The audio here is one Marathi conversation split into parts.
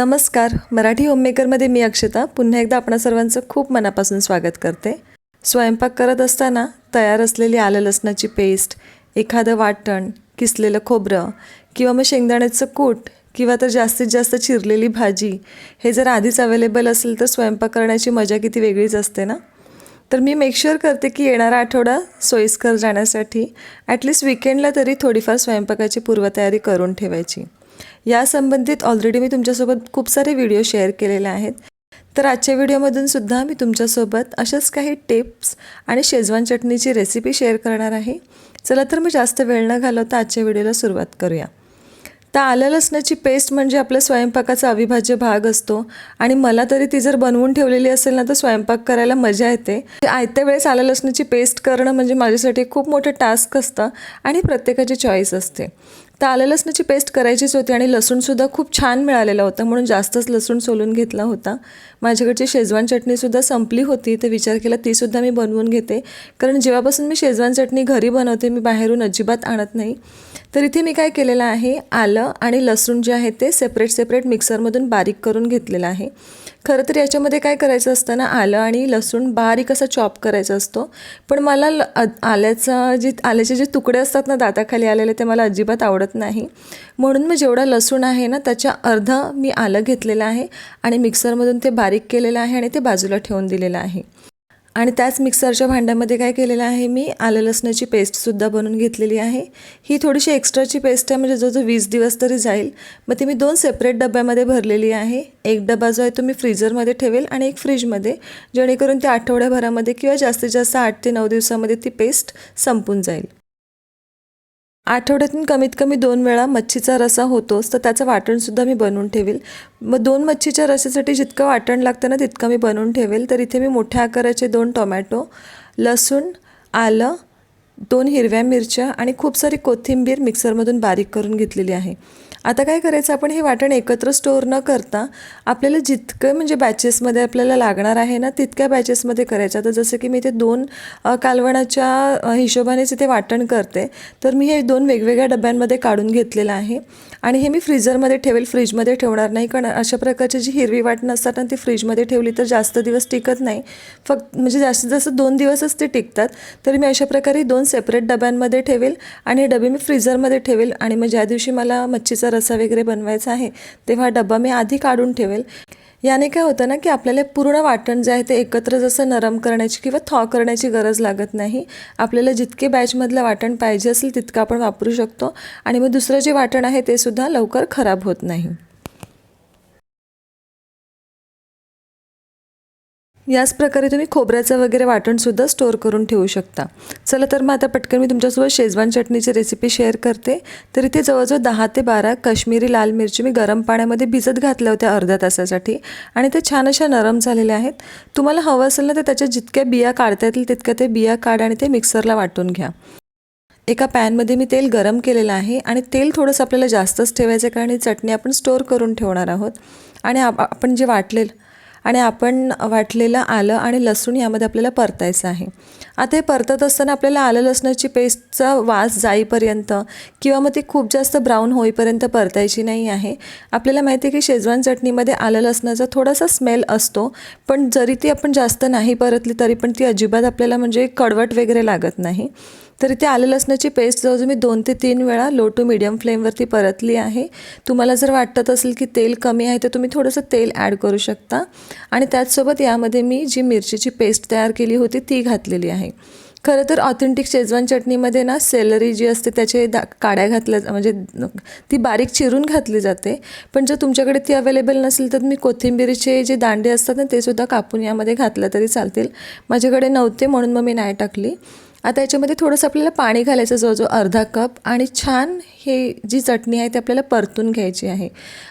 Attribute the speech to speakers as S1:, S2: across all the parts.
S1: नमस्कार. मराठी होममेकरमध्ये मी अक्षता. पुन्हा एकदा आपणा सर्वांचं खूप मनापासून स्वागत करते. स्वयंपाक करत असताना तयार असलेली आलं लसणाची पेस्ट एखादं वाटण किसलेलं खोबरं किंवा मग शेंगदाण्याचं कूट किंवा तर जास्तीत जास्त चिरलेली भाजी हे जर आधीच अवेलेबल असेल तर स्वयंपाक करण्याची मजा किती वेगळीच असते ना? तर मी मेक करते की येणारा आठवडा सोयीस्कर जाण्यासाठी ॲटलिस्ट विकेंडला तरी थोडीफार स्वयंपाकाची पूर्वतयारी करून ठेवायची. या संबंधित ऑलरेडी मी तुमच्यासोबत खूप सारे व्हिडिओ शेअर केलेले आहेत. तर आजच्या व्हिडिओमधून सुद्धा मी तुमच्यासोबत अशाच काही टिप्स आणि शेजवान चटणीची रेसिपी शेअर करणार आहे. चला तर मी जास्त वेळ न घालवता आजच्या व्हिडिओला सुरुवात करूया. तर आलं लसणाची पेस्ट म्हणजे आपल्या स्वयंपाकाचा अविभाज्य भाग असतो आणि मला तरी ती जर बनवून ठेवलेली असेल ना तर स्वयंपाक करायला मजा येते. म्हणजे आयत्या वेळेस आलं लसणाची पेस्ट करणं म्हणजे माझ्यासाठी खूप मोठं टास्क असतं आणि प्रत्येकाची चॉईस असते. तर आलं लसणाची पेस्ट करायचीच होती आणि लसूणसुद्धा खूप छान मिळालेला होता म्हणून जास्तच लसूण सोलून घेतला होता. माझ्याकडची शेजवान चटणीसुद्धा संपली होती तर विचार केला तीसुद्धा मी बनवून घेते. कारण जेव्हापासून मी शेजवान चटणी घरी बनवते मी बाहेरून अजिबात आणत नाही. तर इथे मी काय केलेलं आहे आलं आणि लसूण जे आहे ते सेपरेट सेपरेट मिक्सरमधून बारीक करून घेतलेलं आहे. खरं तर याच्यामध्ये काय करायचं असतं ना आलं आणि लसूण बारीक असा चॉप करायचा असतो. पण मला ल आल्याचा जे आल्याचे जे तुकडे असतात ना दाताखाली आलेले ते मला अजिबात आवडत नाही. म्हणून मी जेवढा लसूण आहे ना त्याच्या अर्ध मी आलं घेतलेलं आहे आणि मिक्सरमधून ते बारीक केलेलं आहे आणि ते बाजूला ठेवून दिलेलं आहे. आणि त्याच मिक्सरच्या भांड्यामध्ये काय केलेलं आहे मी? आलं लसणाची पेस्टसुद्धा बनवून घेतलेली आहे. ही थोडीशी एक्स्ट्राची पेस्ट आहे म्हणजे जो जो वीस दिवस तरी जाईल. मग ती मी दोन सेपरेट डब्यामध्ये भरलेली आहे. एक डबा जो आहे तो मी फ्रीजरमध्ये ठेवेल आणि एक फ्रीजमध्ये जेणेकरून त्या आठवड्याभरामध्ये किंवा जास्तीत जास्त आठ ते नऊ दिवसामध्ये ती पेस्ट संपून जाईल. आठवड्यातून कमीत कमी दोन वेळा मच्छीचा रसा होतोच तर त्याचं वाटणसुद्धा मी बनवून ठेवेल. मग दोन मच्छीच्या रसासाठी जितकं वाटण लागतं ना तितकं मी बनवून ठेवेल. तर इथे मी मोठ्या आकाराचे दोन टोमॅटो लसूण आलं दोन हिरव्या मिरच्या आणि खूप सारी कोथिंबीर मिक्सरमधून बारीक करून घेतलेली आहे. आता काय करायचं? आपण हे वाटण एकत्र स्टोअर न करता आपल्याला जितकं म्हणजे बॅचेसमध्ये आपल्याला लागणार आहे ना तितक्या बॅचेसमध्ये करायचं. आता जसं की मी ते दोन कालवणाच्या हिशोबानेच ते वाटण करते. तर मी हे दोन वेगवेगळ्या डब्यांमध्ये काढून घेतलेलं आहे. आणि हे मी फ्रीजरमध्ये ठेवेल. फ्रीजमध्ये ठेवणार नाही. कारण अशा प्रकारची जी हिरवी वाटणं असतात ना ती फ्रीजमध्ये ठेवली तर जास्त दिवस टिकत नाही. फक्त म्हणजे जास्तीत जास्त दोन दिवसच ते टिकतात. तर मी अशा प्रकारे दोन सेपरेट डब्यांमध्ये ठेवेल. आणि हे डबे मी फ्रीजरमध्ये ठेवेल. आणि मग ज्या दिवशी मला मच्छीचा रसा वगैरे बनवायचा आहे तेव्हा डबा मी आधी काढून ठेवेल. याने काय होतं ना की आपल्याला पूर्ण वाटण जे आहे ते एकत्र जसं नरम करण्याची किंवा थॉ करण्याची गरज लागत नाही. आपल्याला जितके बॅचमधलं वाटण पाहिजे असेल तितकं आपण वापरू शकतो. आणि मग दुसरं जे वाटण आहे ते सुद्धा लवकर खराब होत नाही. याच प्रकारे तुम्ही खोबऱ्याचं वगैरे वाटणसुद्धा स्टोअर करून ठेवू शकता. चला तर मग आता पटकन मी तुमच्यासोबत शेजवान चटणीची रेसिपी शेअर करते. तर इथे जवळजवळ दहा ते बारा काश्मीरी लाल मिरची मी गरम पाण्यामध्ये भिजत घातल्या होत्या अर्ध्या तासासाठी. आणि ते छान अशा नरम झालेल्या आहेत. तुम्हाला हवं असेल ना तर त्याच्या जितक्या बिया काढता येतील तितक्या ते बिया काढ आणि ते मिक्सरला वाटून घ्या. एका पॅनमध्ये मी तेल गरम केलेलं आहे आणि तेल थोडंसं आपल्याला जास्तच ठेवायचं आहे कारण ही चटणी आपण स्टोअर करून ठेवणार आहोत. आणि आप आपण जे वाटलेलं आणि आपण वाटलेलं आलं आणि लसूण यामध्ये आपल्याला परतायचं आहे. आता हे परतत असताना आपल्याला आलं लसणाची पेस्टचा वास जाईपर्यंत किंवा मग ती खूप जास्त ब्राऊन होईपर्यंत परतायची नाही आहे. आपल्याला माहिती आहे की शेजवान चटणीमध्ये आलं लसणाचा थोडासा स्मेल असतो पण जरी ती आपण जास्त नाही परतली तरी पण ती अजिबात आपल्याला म्हणजे कडवट वगैरे लागत नाही. तर इथे आलं लसणाची पेस्ट जवळजवळ मी दोन ते तीन वेळा लो टू मिडियम फ्लेमवरती परतली आहे. तुम्हाला जर वाटत असेल की तेल कमी आहे तर तुम्ही थोडंसं तेल ॲड करू शकता. आणि त्याचसोबत यामध्ये मी जी मिरचीची पेस्ट तयार केली होती ती घातलेली आहे. खरं तर ऑथेंटिक शेजवान चटणीमध्ये ना सेलरी जी असते त्याचे दा काड्या घातल्या म्हणजे ती बारीक चिरून घातली जाते. पण जर तुमच्याकडे ती अवेलेबल नसेल तर मी कोथिंबीरीचे जे दांडे असतात ना ते सुद्धा कापून यामध्ये घातलं तरी चालतील. माझ्याकडे नव्हते म्हणून मग मी नाही टाकली. आता याच्यामध्ये थोडंसं आपल्याला पाणी घालायचं जवळजवळ अर्धा कप आणि छान हे जी चटणी आहे ती आपल्याला परतून घ्यायची आहे.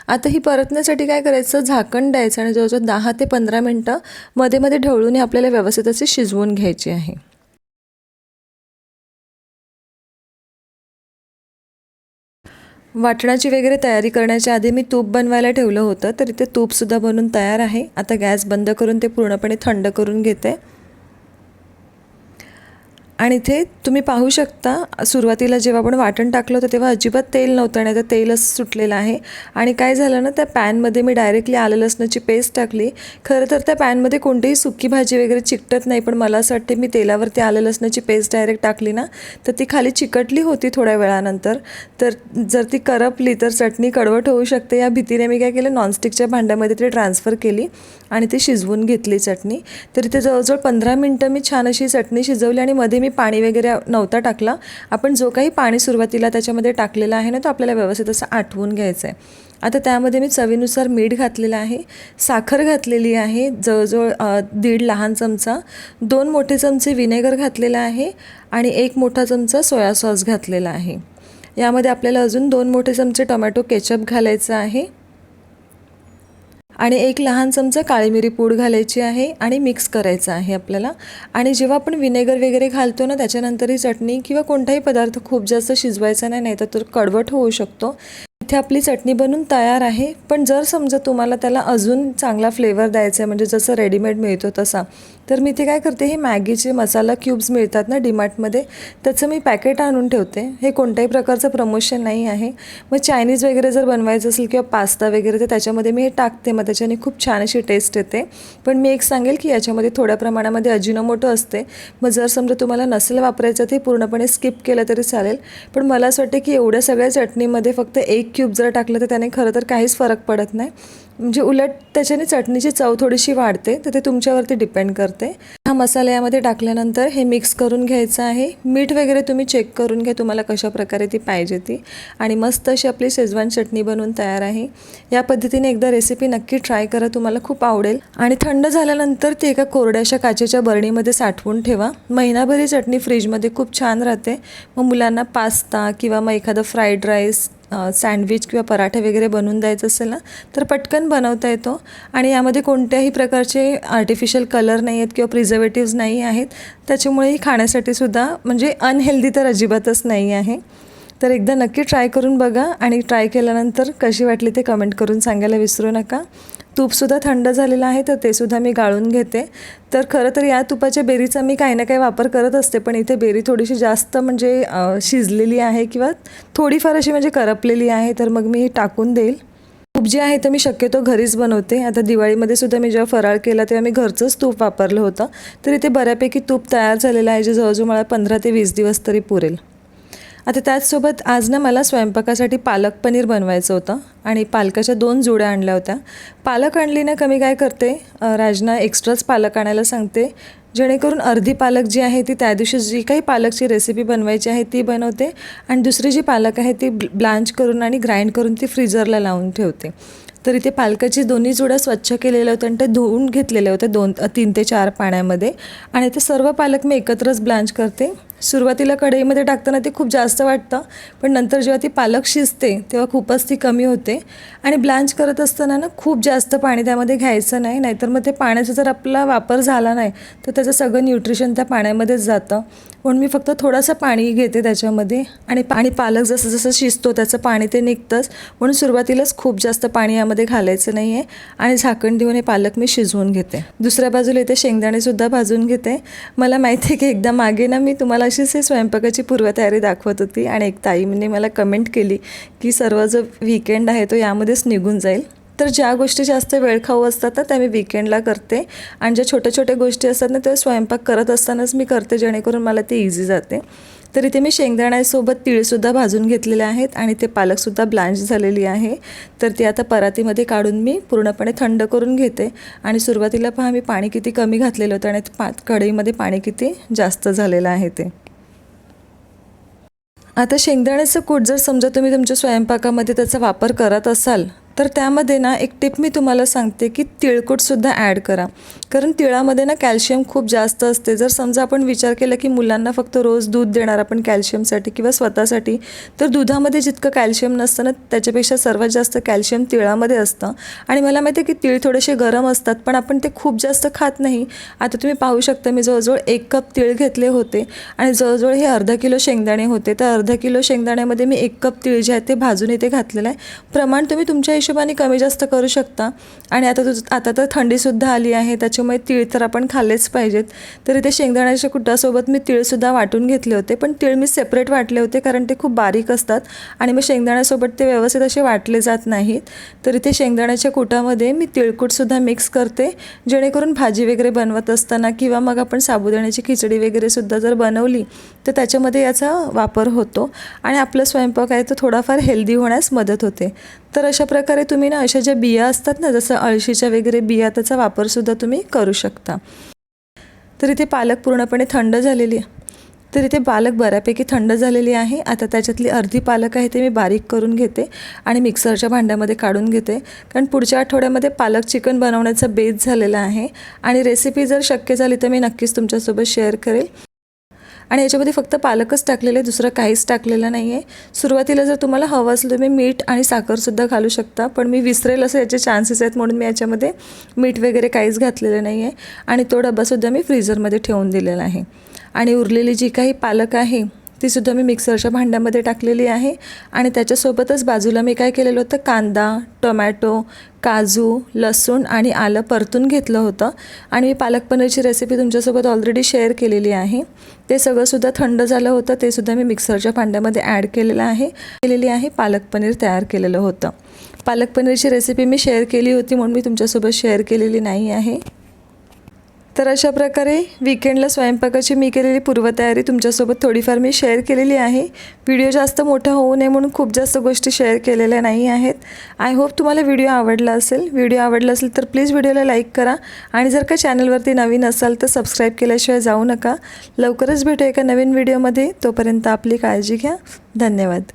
S1: आता ही परतण्यासाठी काय करायचं? झाकण द्यायचं आणि जवळजवळ दहा ते पंधरा मिनटं मध्ये मध्ये ढवळून आपल्याला व्यवस्थित असे शिजवून घ्यायची आहे. वाटणाची वगैरे तयारी करण्याच्या आधी मी तूप बनवायला ठेवलं होतं तर इथे तूपसुद्धा बनवून तयार आहे. आता गॅस बंद करून ते पूर्णपणे थंड करून घेते. आणि इथे तुम्ही पाहू शकता सुरुवातीला जेव्हा आपण वाटण टाकलं होतं तेव्हा अजिबात तेल नव्हतं नाही तर तेलच सुटलेलं आहे. आणि काय झालं ना त्या पॅनमध्ये मी डायरेक्टली आलं लसणाची पेस्ट टाकली. खरं तर त्या पॅनमध्ये कोणतीही सुकी भाजी वगैरे चिकटत नाही पण मला असं वाटते मी तेलावरती आलं लसणाची पेस्ट डायरेक्ट टाकली ना तर ती खाली चिकटली होती थोड्या वेळानंतर. तर जर ती करपली तर चटणी कडवट होऊ शकते. या भीतीने मी काय केलं नॉनस्टिकच्या भांड्यामध्ये ती ट्रान्सफर केली आणि ती शिजवून घेतली चटणी. तर इथे जवळजवळ पंधरा मिनटं मी छान अशी चटणी शिजवली आणि मध्ये मी पाणी वगैरे नव्हता टाकला. आपण जो काही पाणी सुरुवातीला त्याच्यामध्ये टाकलेला आहे ना तो आपल्याला व्यवस्थित असं आठवून घ्यायचं आहे. आता त्यामध्ये मी चवीनुसार मीठ घातलेलं आहे साखर घातलेली आहे जवळजवळ दीड लहान चमचा दोन मोठे चमचे विनेगर घातलेला आहे आणि एक मोठा चमचा सोया सॉस घातलेला आहे. यामध्ये आपल्याला अजून दोन मोठे चमचे टोमॅटो केचप घालायचं आहे. आणि एक लहान चमचा काळी मिरी पूड घालायची आहे आणि मिक्स करायचं आहे आपल्याला. आणि जेव्हा आपण विनेगर वगैरे घालतो ना त्याच्यानंतर ही चटणी किंवा कोणताही पदार्थ खूप जास्त शिजवायचा नाही नाही तर तो कडवट होऊ शकतो. इथे आपली चटणी बनून तयार आहे पण जर समजा तुम्हाला त्याला अजून चांगला फ्लेवर द्यायचा आहे म्हणजे जसं रेडीमेड मिळतो तसा तर मी ते काय करते हे मॅगीचे मसाला क्यूब्स मिळतात ना डीमार्टमध्ये त्याचं मी पॅकेट आणून ठेवते. हे कोणत्याही प्रकारचं प्रमोशन नाही आहे. मग चायनीज वगैरे जर बनवायचं असेल किंवा पास्ता वगैरे तर त्याच्यामध्ये मी हे टाकते. मग त्याच्याने खूप छान अशी टेस्ट येते. पण मी एक सांगेल की याच्यामध्ये थोड्या प्रमाणामध्ये अजिनोमोटो असते. मग जर समजा तुम्हाला नसेल वापरायचं ते पूर्णपणे स्किप केलं तरी चालेल. पण मला असं वाटतं की एवढ्या सगळ्या चटणीमध्ये फक्त एक क्यूब जर टाकलं तर त्याने खरं तर काहीच फरक पडत नाही. म्हणजे उलट त्याच्याने चटणीची चव थोडीशी वाढते तर ते तुमच्यावरती डिपेंड करते. हा मसाला यामध्ये टाकल्यानंतर हे मिक्स करून घ्यायचं आहे. मीठ वगैरे तुम्ही चेक करून घ्या तुम्हाला कशा प्रकारे ती पाहिजे ती. आणि मस्त अशी आपली शेजवान चटणी बनवून तयार आहे. या पद्धतीने एकदा रेसिपी नक्की ट्राय करा तुम्हाला खूप आवडेल. आणि थंड झाल्यानंतर ती एका कोरड्याशा काचेच्या बरणीमध्ये साठवून ठेवा. महिनाभर ही चटणी फ्रीजमध्ये खूप छान राहते. मग मुलांना पास्ता किंवा मग एखादं फ्राईड राईस सँडविच किंवा पराठे वगैरे बनवून द्यायचं असेल ना तर पटकन बनवता येतो. आणि यामध्ये कोणत्याही प्रकारचे आर्टिफिशियल कलर नाही आहेत किंवा प्रिझर्वेटिव्ज नाही आहेत. त्याच्यामुळे ही खाण्यासाठी सुद्धा म्हणजे अनहेल्दी तर अजिबातच नाही आहे. तर एकदा नक्की ट्राय करून बघा आणि ट्राय केल्यानंतर कशी वाटली ते कमेंट करून सांगायला विसरू नका. तूपसुद्धा थंड झालेलं आहे तर ते सुद्धा मी गाळून घेते. तर खरं तर या तुपाच्या बेरीचा मी काही ना काही वापर करत असते पण इथे बेरी थोडीशी जास्त म्हणजे शिजलेली आहे किंवा थोडीफार अशी म्हणजे करपलेली आहे तर मग मी टाकून देईल. तूप जे आहे ते मी शक्यतो घरीच बनवते. आता दिवाळीमध्ये सुद्धा मी जेव्हा फराळ केला तेव्हा मी घरचंच तूप वापरलं होतं. तर इथे बऱ्यापैकी तूप तयार झालेलं आहे जे जवळजवळ मला पंधरा ते वीस दिवस तरी पुरेल. आता त्याचसोबत आज ना मला स्वयंपाकासाठी पालक पनीर बनवायचं होतं आणि पालकाच्या दोन जुड्या आणल्या होत्या. पालक आणली ना कमी काय करते? राजना एक्स्ट्राच पालक आणायला सांगते. जेणेकरून अर्धी पालक जी आहे ती त्या दिवशी जी काही पालकची रेसिपी बनवायची आहे ती बनवते आणि दुसरी जी पालक आहे ती ब्लांच करून आणि ग्राइंड करून ती फ्रीजरला लावून ठेवते. तर इथे पालकाची दोन्ही जुड्या स्वच्छ केलेल्या होत्या आणि ते धुवून घेतलेल्या होत्या दोन तीन ते चार पाण्यामध्ये. आणि ते सर्व पालक मी एकत्रच ब्लांच करते. सुरुवातीला कढईमध्ये टाकताना ते खूप जास्त वाटतं पण नंतर जेव्हा ती पालक शिजते तेव्हा खूपच ती कमी होते. आणि ब्लांच करत असताना ना खूप जास्त पाणी त्यामध्ये घ्यायचं नाही नाहीतर मग ते पाण्याचा जर आपला वापर झाला नाही तर त्याचं सगळं न्यूट्रिशन त्या पाण्यामध्येच जातं. म्हणून मी फक्त थोडंसं पाणी घेते त्याच्यामध्ये आणि पाणी पालक जसं जसं शिजतो त्याचं पाणी ते निघतंच. म्हणून सुरुवातीलाच खूप जास्त पाणी यामध्ये घालायचं नाही आहे आणि झाकण देऊन हे पालक मी शिजवून घेते. दुसऱ्या बाजूला इथे शेंगदाणेसुद्धा भाजून घेते. मला माहिती आहे की एकदा मागे ना मी तुम्हाला अशीच ही स्वयंपाकाची पूर्वतयारी दाखवत होती आणि एक ताईने म्हणजे मला कमेंट केली की सर्व जो वीकेंड आहे तो यामध्येच निघून जाईल. तर ज्या गोष्टी जास्त वेळखाऊ असतात ना त्या मी विकेंडला करते. आणि ज्या छोट्या छोट्या गोष्टी असतात ना त्या स्वयंपाक करत असतानाच मी करते जेणेकरून मला ते इझी जाते. तर इथे मी शेंगदाण्यासोबत तिळसुद्धा भाजून घेतलेले आहेत आणि ते पालकसुद्धा ब्लांच झालेली आहे. तर ती आता परातीमध्ये काढून मी पूर्णपणे थंड करून घेते. आणि सुरुवातीला पहा मी पाणी किती कमी घातलेलं होतं आणि पा कढईमध्ये पाणी किती जास्त झालेलं आहे ते. आता शेंगदाण्याचं कूट जर समजा तुम्ही तुमच्या स्वयंपाकामध्ये त्याचा वापर करत असाल तर त्यामध्ये ना एक टिप मी तुम्हाला सांगते की तिळकूटसुद्धा ॲड करा. कारण तिळामध्ये ना कॅल्शियम खूप जास्त असते. जर समजा आपण विचार केला की मुलांना फक्त रोज दूध देणार आपण कॅल्शियमसाठी किंवा स्वतःसाठी तर दुधामध्ये जितकं कॅल्शियम नसतं ना त्याच्यापेक्षा सर्वात जास्त कॅल्शियम तिळामध्ये असतं. आणि मला माहिती आहे की तिळ थोडेसे गरम असतात पण आपण ते खूप जास्त खात नाही. आता तुम्ही पाहू शकता मी जवळजवळ एक कप तिळ घेतले होते. आणि जवळजवळ हे अर्धा किलो शेंगदाणे होते. तर अर्धा किलो शेंगदाण्यामध्ये मी एक कप तिळ जे आहे ते भाजून इथे घातलेलं आहे. प्रमाण तुम्ही तुमच्या हिशोबाने कमी जास्त करू शकता. आणि आता तुझ आता तर थंडीसुद्धा आली आहे त्याच्यामुळे तीळ तर आपण खाल्लेच पाहिजेत. तर इथे शेंगदाण्याच्या कुटासोबत मी तीळसुद्धा वाटून घेतले होते पण तीळ मी सेपरेट वाटले होते कारण ते खूप बारीक असतात आणि मग शेंगदाण्यासोबत ते व्यवस्थित असे वाटले जात नाहीत. तर इथे शेंगदाण्याच्या कुटामध्ये मी तिळकूटसुद्धा मिक्स करते जेणेकरून भाजी वगैरे बनवत असताना किंवा मग आपण साबुदाण्याची खिचडी वगैरे सुद्धा जर बनवली तर त्याच्यामध्ये याचा वापर होतो. आणि आपला स्वयंपाक आहे तो थोडाफार हेल्दी होण्यास मदत होते. तर अशा प्रकारे तुम्ही ना अशा ज्या बिया असतात ना जसं अळशीच्या वगैरे बिया त्याचा वापरसुद्धा तुम्ही करू शकता. तर इथे पालक पूर्णपणे थंड झालेली आहे. तर इथे पालक बऱ्यापैकी थंड झालेली आहे. आता त्याच्यातली अर्धी पालक आहे ते मी बारीक करून घेते आणि मिक्सरच्या भांड्यामध्ये काढून घेते. कारण पुढच्या आठवड्यामध्ये पालक चिकन बनवण्याचा बेस झालेला आहे. आणि रेसिपी जर शक्य झाली तर मी नक्कीच तुमच्यासोबत शेअर करेल. आणि याच्यामध्ये फक्त पालकच टाकलेलं आहे दुसरं काहीच टाकलेलं नाही आहे सुरुवातीला जर तुम्हाला हवं असेल तुम्ही मीठ आणि साखरसुद्धा घालू शकता पण मी विसरेल असं याचे चान्सेस आहेत म्हणून मी याच्यामध्ये मीठ वगैरे काहीच घातलेलं नाही आहे आणि तो डब्बासुद्धा मी फ्रीजरमध्ये ठेवून दिलेला आहे. आणि उरलेली जी काही पालक आहे तीसुद्धा मी मिक्सरच्या भांड्यामध्ये टाकलेली आहे. आणि त्याच्यासोबतच बाजूला मी काय केलेलं होतं? कांदा टोमॅटो काजू लसूण आणि आलं परतून घेतलं होतं. आणि मी पालक पनीरची रेसिपी तुमच्यासोबत ऑलरेडी शेअर केलेली आहे. ते सगळंसुद्धा थंड झालं होतं. ते सुद्धा मी मिक्सरच्या भांड्यामध्ये ॲड केलेलं आहे. केलेली आहे पालक पनीर तयार केलेलं होतं. पालक पनीरची रेसिपी मी शेअर केली होती म्हणून मी तुमच्यासोबत शेअर केलेली नाही आहे. तर अशा प्रकारे विकेंडला स्वयंपाकाची मी केलेली पूर्वतयारी तुमच्यासोबत थोडीफार मी शेअर केलेली आहे. व्हिडिओ जास्त मोठा होऊ नये म्हणून खूप जास्त गोष्टी शेअर केलेल्या नाही आहेत. आय होप तुम्हाला व्हिडिओ आवडला असेल. व्हिडिओ आवडला असेल तर प्लीज व्हिडिओला लाईक करा. आणि जर का चॅनलवरती नवीन असाल तर सबस्क्राईब केल्याशिवाय जाऊ नका. लवकरच भेटू एका नवीन व्हिडिओमध्ये तोपर्यंत आपली काळजी घ्या. धन्यवाद.